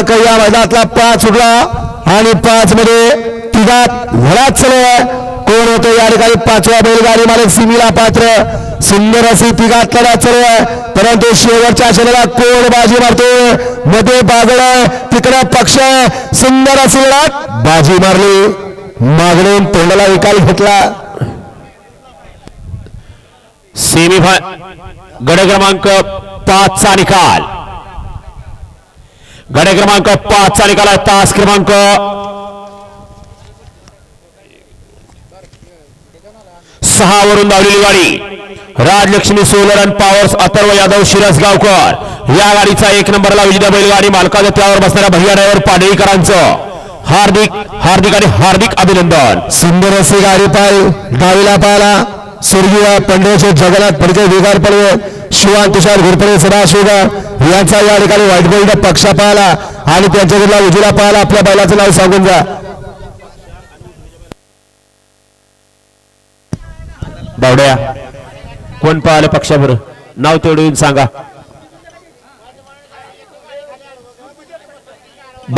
क्रमांक या मैदानातला पाच उडला आणि पाच मध्ये तिघात घरात चालू आहे. कोण होतं या ठिकाणी पाचव्या बैलगाडी मालक सिमीला पात्र. सुंदर अशी तिघात लढा चालू आहे. परंतु शेवटच्या क्षणाला कोण बाजी मारतो मध्ये बागड तिकडे पक्ष सुंदर अशी लढत. बाजी मारली. मागणून तोंडाला विकाल घेतला. सेमी गड क्रमांक पाचचा निकाल. गडे क्रमांक पाच चा निकाल तास क्रमांक सहा वरून धावलेली गाडी. Rajalakshmi solar and powers Atharva Yadav Shirasgaonkar या गाडीचा एक नंबरला विजेता बैलगाडी. मालकाच्या त्यावर बसणाऱ्या भैया ड्रायव्हर पाडळीकरांचं. हार्दिक हार्दिक आणि हार्दिक अभिनंदन. सुंदर असे गाडी पाय डावीला पाहिला. स्वर्गीय पंढरचे जगन्नाथ परिचय विकार पडवे शिवान तुषार घोरपडे सदाशिवगाव. यांचा या ठिकाणी व्हाईट बॉल पक्षा पाहिला आणि त्यांच्याकडला उजवीला पाहिला. आपल्या बैलाचं नाव सांगून जा. बावड्या. कोण पाहिलं पक्षावर? नाव तेवढं सांगा.